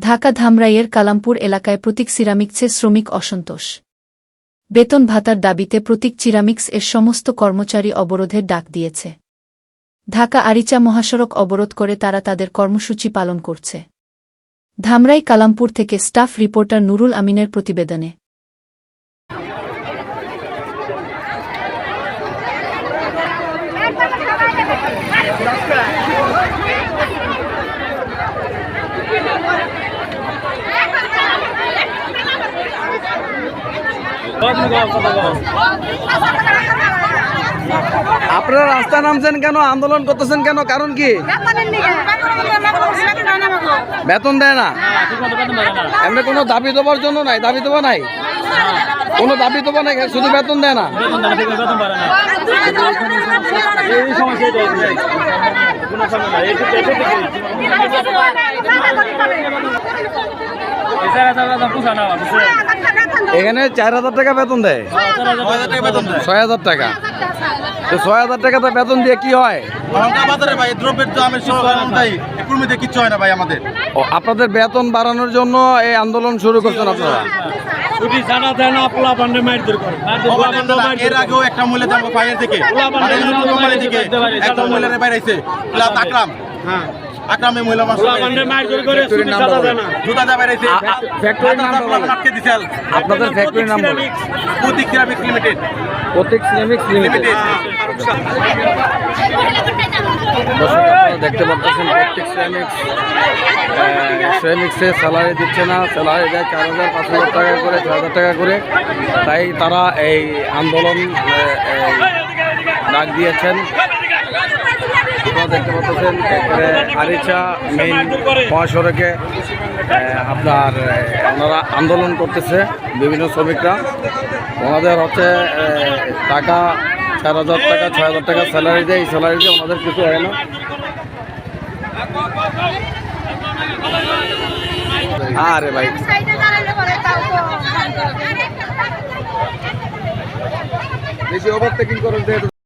ঢাকা ধামরাইয়ের কালামপুর এলাকায় প্রতীক সিরামিক্সে শ্রমিক অসন্তোষ। বেতন ভাতার দাবিতে প্রতীক সিরামিক্স এর সমস্ত কর্মচারী অবরোধের ডাক দিয়েছে। ঢাকা আরিচা মহাসড়ক অবরোধ করে তারা তাদের কর্মসূচি পালন করছে। ধামরাই কালামপুর থেকে স্টাফ রিপোর্টার নুরুল আমিনের প্রতিবেদনে। আপনারা রাস্তা নামছেন কেন? আন্দোলন করতেছেন কেন? কারণ কি? বেতন দেয় না। এমনি কোনো দাবি দেওয়ার জন্য নাই, দাবি দেওয়া নাই? কোনো দাবি দেওয়া নাই, শুধু বেতন দেয় না। এখানে চার হাজার টাকা বেতন দেয়। ছয় হাজার টাকা। তো ছয় হাজার টাকা তো বেতন দিয়ে কি হয়? লঙ্কা বাজারে ভাই দ্রব্যের দামের শিশু কিচ্ছু হয় না ভাই আমাদের। ও, আপনাদের বেতন বাড়ানোর জন্য এই আন্দোলন শুরু করছেন আপনারা? ছুটি ছাড়া দেয় না পোলা পান্ডে মাইর করে। এর আগেও একটা মহিলা দাম বাইরে থেকে মানে কোম্পানি থেকে একটা মহিলার বাইরে আইছে আকরাম হ্যাঁ। আকরামে মহিলা জুতা দা। আটকে দিছে আপনাদের নাম বলুন Pratik ceramics limited Pratik limited দেখতে পাচ্ছেন প্রত্যেক শ্রমিক শ্রমিক্সে স্যালারি দিচ্ছে না। স্যালারি দেয় চার হাজার পাঁচ হাজার টাকা করে ছয় হাজার টাকা করে। তাই তারা এই আন্দোলন ডাক দিয়েছেন। আপনারা দেখতে পাচ্ছেন এরপরে আরিচা মেইন মহাসড়কে আপনার ওনারা আন্দোলন করতেছে বিভিন্ন শ্রমিকরা। ওনাদের হচ্ছে টাকা চার হাজার টাকা ছয় হাজার টাকা স্যালারি দেয় এই স্যালারি দিয়ে ওনাদের কিছু হয় না। আরে ভাই। বেশি ওভারটেকিং করেন